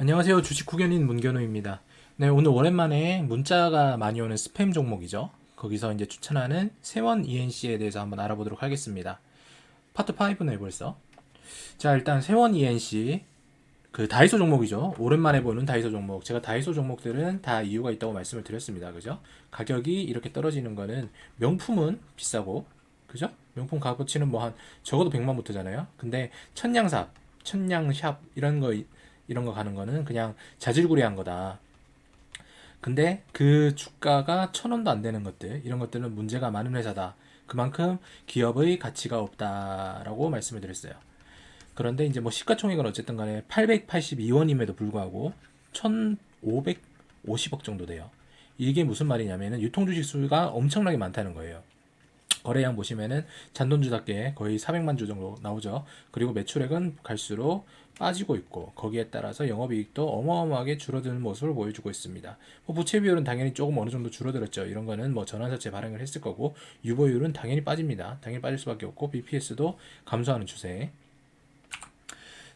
안녕하세요. 주식 후견인 문견우입니다. 네, 오늘 오랜만에 문자가 많이 오는 스팸 종목이죠. 거기서 이제 추천하는 세원 ENC에 대해서 한번 알아보도록 하겠습니다. 파트 5네 벌써. 자, 일단 세원 ENC 그 다이소 종목이죠. 오랜만에 보는 다이소 종목. 제가 다이소 종목들은 다 이유가 있다고 말씀을 드렸습니다. 그죠? 가격이 이렇게 떨어지는 거는 명품은 비싸고 그죠? 명품 값어치는 뭐 한 적어도 100만부터잖아요. 근데 천냥삽, 천냥샵 이런 거 이런 거 가는 거는 그냥 자질구레한 거다. 근데 그 주가가 천 원도 안 되는 것들 이런 것들은 문제가 많은 회사다. 그만큼 기업의 가치가 없다라고 말씀을 드렸어요. 그런데 이제 뭐 시가총액은 어쨌든 간에 882원임에도 불구하고 1,550억 정도 돼요. 이게 무슨 말이냐면은 유통 주식 수가 엄청나게 많다는 거예요. 거래량 보시면은 잔돈주답게 거의 400만 주 정도 나오죠. 그리고 매출액은 갈수록 빠지고 있고 거기에 따라서 영업이익도 어마어마하게 줄어드는 모습을 보여주고 있습니다. 뭐 부채 비율은 당연히 조금 어느 정도 줄어들었죠. 이런 거는 뭐 전환사채 발행을 했을 거고 유보율은 당연히 빠집니다. 당연히 빠질 수밖에 없고 BPS도 감소하는 추세.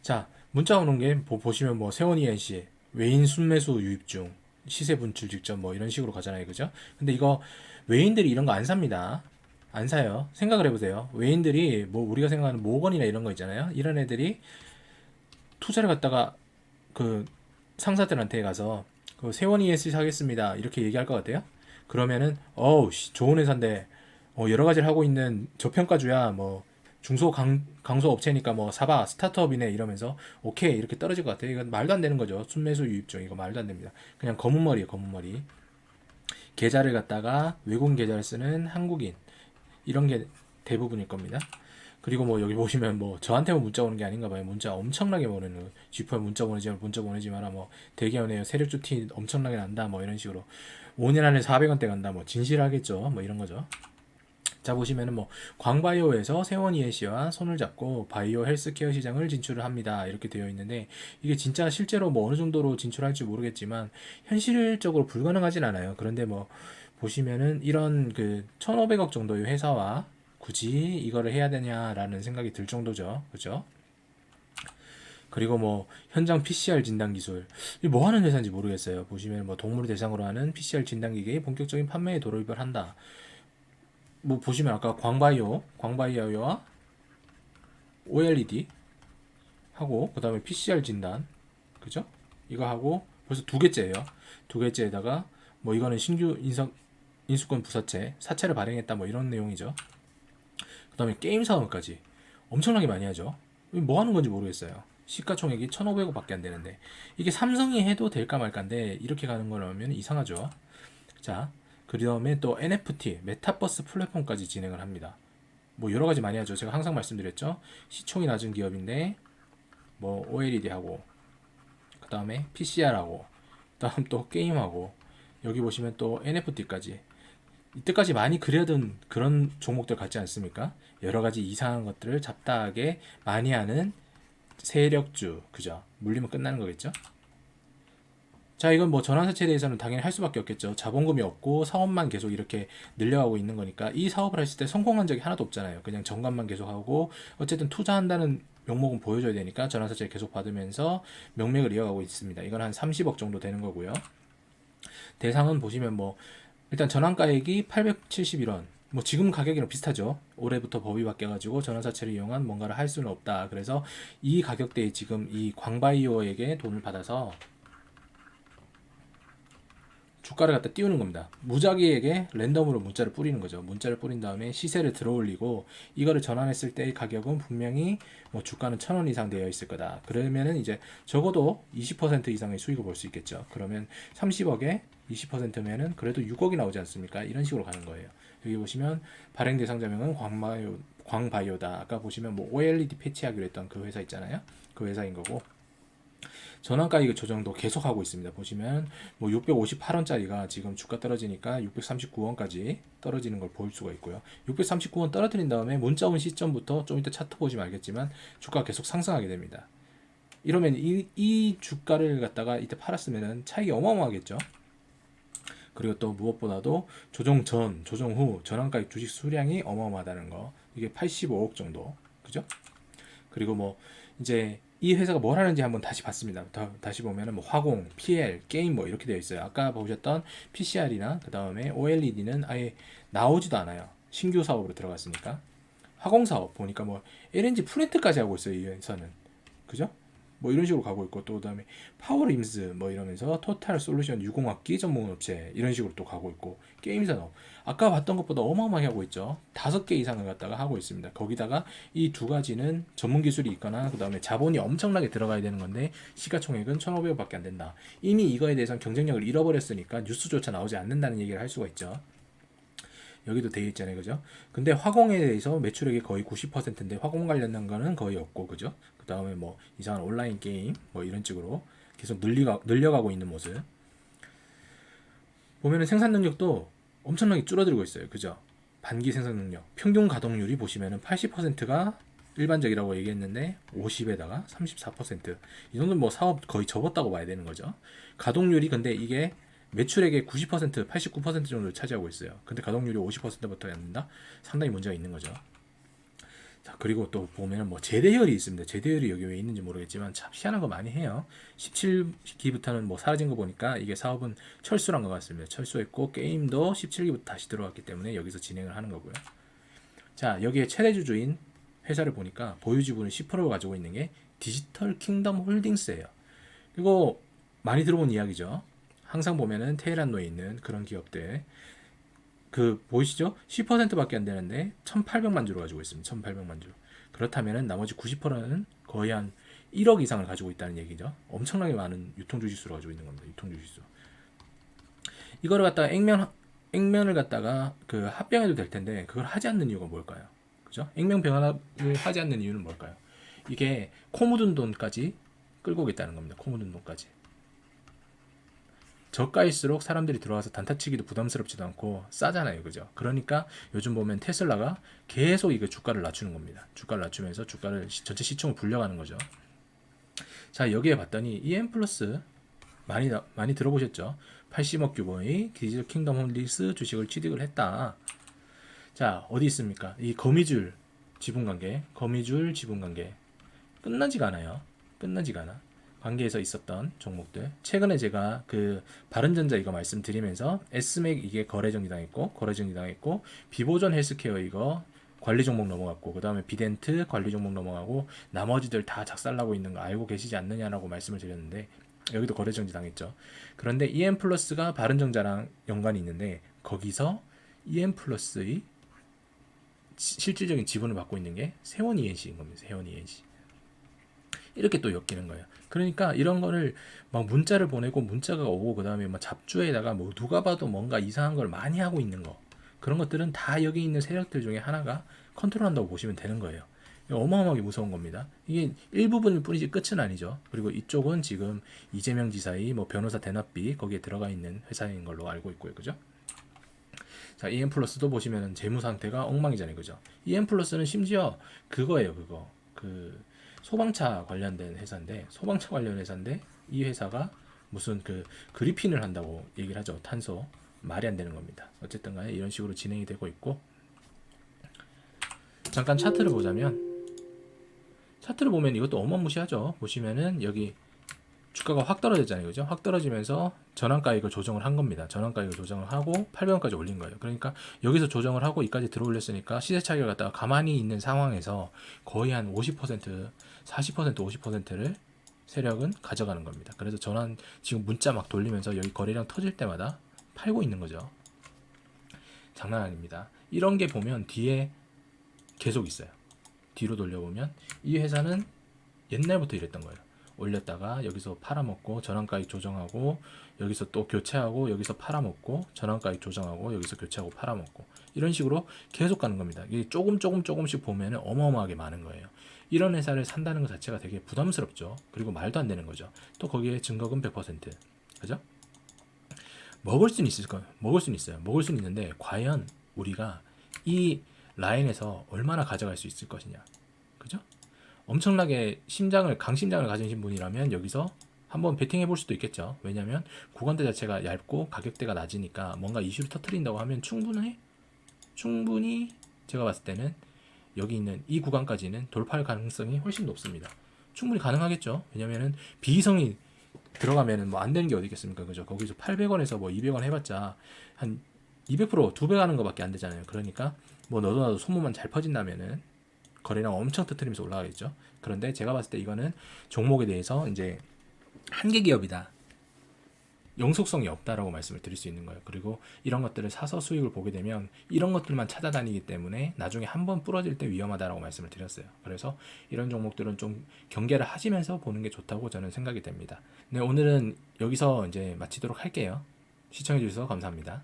자 문자 오는 게 보- 보시면 뭐 세원이 NC 외인 순매수 유입 중 시세 분출 직전 뭐 이런 식으로 가잖아요, 그죠? 근데 이거 외인들이 이런 거 안 삽니다. 안 사요. 생각을 해보세요. 외인들이 뭐 우리가 생각하는 모건이나 이런 거 있잖아요. 이런 애들이 투자를 갖다가 그 상사들한테 가서 그 세원 ES 사겠습니다. 이렇게 얘기할 것 같아요. 그러면은 어우 씨, 좋은 회사인데 어, 여러 가지를 하고 있는 저평가주야 뭐 중소 강, 강소 업체니까 뭐 사봐 스타트업이네 이러면서 오케이 이렇게 떨어질 것 같아요. 이건 말도 안 되는 거죠. 순매수 유입증 이거 말도 안 됩니다. 그냥 검은 머리예요 검은 머리. 계좌를 갖다가 외국인 계좌를 쓰는 한국인 이런 게 대부분일 겁니다. 그리고 뭐 여기 보시면 뭐 저한테만 문자 오는 게 아닌가 봐요. 문자 엄청나게 보내는 G포에 문자 보내지 마 문자 보내지 마라 뭐 대기업에 세력주 티 엄청나게 난다 뭐 이런 식으로 5년 안에 400원대 간다 뭐 진실하겠죠 뭐 이런 거죠. 자 보시면은 뭐 광바이오에서 세원 ENC와 손을 잡고 바이오 헬스케어 시장을 진출을 합니다 이렇게 되어 있는데 이게 진짜 실제로 뭐 어느 정도로 진출할지 모르겠지만 현실적으로 불가능하진 않아요 그런데 뭐 보시면은 이런 그 1,500억 정도의 회사와 굳이 이거를 해야 되냐라는 생각이 들 정도죠. 그죠? 그리고 뭐 현장 PCR 진단 기술. 이뭐 하는 회사인지 모르겠어요. 보시면 뭐 동물을 대상으로 하는 PCR 진단 기계의 본격적인 판매에 도입을 한다. 뭐 보시면 아까 광바이오, 광바이오와 OLED 하고 그다음에 PCR 진단, 그죠? 이거 하고 벌써 두 개째예요. 두 개째에다가 뭐 이거는 신규 인석 인수권 부사채, 사채를 발행했다 뭐 이런 내용이죠. 그 다음에 게임 사업까지 엄청나게 많이 하죠. 뭐 하는 건지 모르겠어요. 시가총액이 1,500억 밖에 안 되는데 이게 삼성이 해도 될까 말까인데 이렇게 가는 거라면 이상하죠. 자, 그 다음에 또 NFT, 메타버스 플랫폼까지 진행을 합니다. 뭐 여러 가지 많이 하죠. 제가 항상 말씀드렸죠. 시총이 낮은 기업인데 뭐 OLED 하고 그 다음에 PCR 하고 그 다음 또 게임하고 여기 보시면 또 NFT까지 이때까지 많이 그려둔 그런 종목들 같지 않습니까? 여러 가지 이상한 것들을 잡다하게 많이 하는 세력주 그죠? 물리면 끝나는 거겠죠? 자, 이건 뭐 전환사채에 대해서는 당연히 할 수밖에 없겠죠. 자본금이 없고 사업만 계속 이렇게 늘려가고 있는 거니까 이 사업을 했을 때 성공한 적이 하나도 없잖아요. 그냥 정관만 계속 하고 어쨌든 투자한다는 명목은 보여줘야 되니까 전환사채 계속 받으면서 명맥을 이어가고 있습니다. 이건 한 30억 정도 되는 거고요. 대상은 보시면 뭐 일단 전환가액이 871원. 뭐 지금 가격이랑 비슷하죠. 올해부터 법이 바뀌어가지고 전환사채를 이용한 뭔가를 할 수는 없다. 그래서 이 가격대에 지금 이 광바이오에게 돈을 받아서 주가를 갖다 띄우는 겁니다. 무작위에게 랜덤으로 문자를 뿌리는 거죠. 문자를 뿌린 다음에 시세를 들어올리고 이거를 전환했을 때의 가격은 분명히 뭐 주가는 천 원 이상 되어 있을 거다. 그러면은 이제 적어도 20% 이상의 수익을 볼 수 있겠죠. 그러면 30억에 20%면은 그래도 6억이 나오지 않습니까? 이런 식으로 가는 거예요. 여기 보시면 발행 대상자명은 광바이오 광바이오다. 아까 보시면 뭐 OLED 패치하기로 했던 그 회사 있잖아요. 그 회사인 거고. 전환가 이거 조정도 계속 하고 있습니다. 보시면 뭐 658원짜리가 지금 주가 떨어지니까 639원까지 떨어지는 걸 볼 수가 있고요. 639원 떨어뜨린 다음에 문자 온 시점부터 좀 이따 차트 보시면 알겠지만 주가가 계속 상승하게 됩니다. 이러면 이, 이 주가를 갖다가 이때 팔았으면은 차익이 어마어마하겠죠. 그리고 또 무엇보다도 조정 전, 조정 후 전환가액 주식 수량이 어마어마하다는 거. 이게 85억 정도. 그죠? 그리고 뭐 이제 이 회사가 뭘 하는지 한번 다시 봤습니다. 다, 다 시 보면은 뭐 화공, PL, 게임 뭐 이렇게 되어 있어요. 아까 보셨던 PCR이나 그 다음에 OLED는 아예 나오지도 않아요. 신규 사업으로 들어갔으니까. 화공 사업 보니까 뭐 LNG 플랜트까지 하고 있어요. 이 회사는. 그죠? 뭐 이런 식으로 가고 있고 또 그다음에 파워림스 뭐 이러면서 토탈 솔루션 유공학기 전문 업체 이런 식으로 또 가고 있고 게임 산업. 아까 봤던 것보다 어마어마하게 하고 있죠. 다섯 개 이상을 갖다가 하고 있습니다. 거기다가 이 두 가지는 전문 기술이 있거나 그다음에 자본이 엄청나게 들어가야 되는 건데 시가총액은 1,500억밖에 안 된다. 이미 이거에 대해서는 경쟁력을 잃어버렸으니까 뉴스조차 나오지 않는다는 얘기를 할 수가 있죠 여기도 돼 있잖아요, 그죠? 근데 화공에 대해서 매출액이 거의 90%인데 화공 관련된 거는 거의 없고, 그죠? 그 다음에 뭐 이상한 온라인 게임 뭐 이런 식으로 계속 늘리가, 늘려가고 있는 모습. 보면은 생산 능력도 엄청나게 줄어들고 있어요, 그죠? 반기 생산 능력, 평균 가동률이 보시면은 80%가 일반적이라고 얘기했는데 50에다가 34%. 이 정도면 뭐 사업 거의 접었다고 봐야 되는 거죠. 가동률이 근데 이게 매출액의 90%, 89% 정도를 차지하고 있어요. 근데 가동률이 50%부터 안 된다? 상당히 문제가 있는 거죠. 자, 그리고 또 보면은 뭐 제대열이 있습니다. 제대열이 여기 왜 있는지 모르겠지만 참 희한한 거 많이 해요. 17기부터는 뭐 사라진 거 보니까 이게 사업은 철수란 것 같습니다. 철수했고 게임도 17기부터 다시 들어왔기 때문에 여기서 진행을 하는 거고요. 자, 여기에 최대 주주인 회사를 보니까 보유 지분을 10%를 가지고 있는 게 디지털 킹덤 홀딩스예요. 이거 많이 들어본 이야기죠. 항상 보면은 테헤란로에 있는 그런 기업들 그 보이시죠? 10%밖에 안 되는데 1,800만 주를 가지고 있습니다. 1,800만 주. 그렇다면은 나머지 90%는 거의 한 1억 이상을 가지고 있다는 얘기죠. 엄청나게 많은 유통 주식수를 가지고 있는 겁니다. 유통 주식수. 이거를 갖다가 액면 액면을 갖다가 그 합병해도 될 텐데 그걸 하지 않는 이유가 뭘까요? 그죠? 액면 병합을 하지 않는 이유는 뭘까요? 이게 코 묻은 돈까지 끌고 오겠다는 겁니다. 코 묻은 돈까지. 저가일수록 사람들이 들어와서 단타치기도 부담스럽지도 않고 싸잖아요. 그죠? 그러니까 요즘 보면 테슬라가 계속 이거 주가를 낮추는 겁니다. 주가를 낮추면서 주가를 시- 전체 시총을 불려가는 거죠. 자, 여기에 봤더니 EM 플러스 많이 나- 많이 들어보셨죠? 80억 규모의 디지털 킹덤 홈리스 주식을 취득을 했다. 자, 어디 있습니까? 이 거미줄 지분 관계, 거미줄 지분 관계 끝나지가 않아요. 끝나지가 않아. 관계에서 있었던 종목들. 최근에 제가 그 바른전자 이거 말씀드리면서 S맥 이게 거래 정지 당했고 거래 정지 당했고 비보전 헬스케어 이거 관리 종목 넘어갔고 그 다음에 비덴트 관리 종목 넘어가고 나머지들 다 작살나고 있는 거 알고 계시지 않느냐라고 말씀을 드렸는데 여기도 거래 정지 당했죠. 그런데 EM 플러스가 바른정자랑 연관이 있는데 거기서 EM 플러스의 시- 실질적인 지분을 받고 있는 게 세원 ENC인 겁니다. 세원 ENC. 이렇게 또 엮이는 거예요. 그러니까 이런 거를 막 문자를 보내고 문자가 오고 그다음에 막 잡주에다가 뭐 누가 봐도 뭔가 이상한 걸 많이 하고 있는 거 그런 것들은 다 여기 있는 세력들 중에 하나가 컨트롤한다고 보시면 되는 거예요. 어마어마하게 무서운 겁니다. 이게 일부분일 뿐이지 끝은 아니죠. 그리고 이쪽은 지금 이재명 지사의 뭐 변호사 대납비 거기에 들어가 있는 회사인 걸로 알고 있고요. 그죠? 자, EM 플러스도 보시면은 재무 상태가 엉망이잖아요. 그죠? EM 플러스는 심지어 그거예요. 그거. 그 소방차 관련된 회사인데 소방차 관련 회사인데 이 회사가 무슨 그 그리핀을 한다고 얘기를 하죠. 탄소 말이 안 되는 겁니다. 어쨌든 간에 이런 식으로 진행이 되고 있고 잠깐 차트를 보자면 차트를 보면 이것도 어마무시하죠. 보시면은 여기 주가가 확 떨어졌잖아요. 그죠? 확 떨어지면서 전환가액을 조정을 한 겁니다. 전환가액을 조정을 하고 800원까지 올린 거예요. 그러니까 여기서 조정을 하고 이까지 들어올렸으니까 시세 차익을 갖다가 가만히 있는 상황에서 거의 한 50%, 40%, 50%를 세력은 가져가는 겁니다. 그래서 전환 지금 문자 막 돌리면서 여기 거래량 터질 때마다 팔고 있는 거죠. 장난 아닙니다. 이런 게 보면 뒤에 계속 있어요. 뒤로 돌려보면 이 회사는 옛날부터 이랬던 거예요. 올렸다가 여기서 팔아먹고 전환가액 조정하고 여기서 또 교체하고 여기서 팔아먹고 전환가액 조정하고 여기서 교체하고 팔아먹고 이런 식으로 계속 가는 겁니다. 이게 조금 조금 조금씩 보면은 어마어마하게 많은 거예요. 이런 회사를 산다는 것 자체가 되게 부담스럽죠. 그리고 말도 안 되는 거죠. 또 거기에 증거금 100%. 그죠? 먹을 수는 있을 거예요. 먹을 수는 있어요. 먹을 수는 있는데 과연 우리가 이 라인에서 얼마나 가져갈 수 있을 것이냐. 엄청나게 심장을 강심장을 가진 분이라면 여기서 한번 베팅해 볼 수도 있겠죠. 왜냐하면 구간대 자체가 얇고 가격대가 낮으니까 뭔가 이슈를 터트린다고 하면 충분해 충분히 제가 봤을 때는 여기 있는 이 구간까지는 돌파할 가능성이 훨씬 높습니다. 충분히 가능하겠죠. 왜냐면은 비이성이 들어가면은 뭐 안 되는 게 어디 있겠습니까? 그죠? 거기서 800원에서 뭐 200원 해봤자 한 200%두 배 가는 거밖에 안 되잖아요. 그러니까 뭐 너도 나도 소문만 잘 퍼진다면은 거래량 엄청 터트리면서 올라가겠죠. 그런데 제가 봤을 때 이거는 종목에 대해서 이제 한계 기업이다. 영속성이 없다라고 말씀을 드릴 수 있는 거예요. 그리고 이런 것들을 사서 수익을 보게 되면 이런 것들만 찾아다니기 때문에 나중에 한 번 부러질 때 위험하다라고 말씀을 드렸어요. 그래서 이런 종목들은 좀 경계를 하시면서 보는 게 좋다고 저는 생각이 됩니다. 네, 오늘은 여기서 이제 마치도록 할게요. 시청해 주셔서 감사합니다.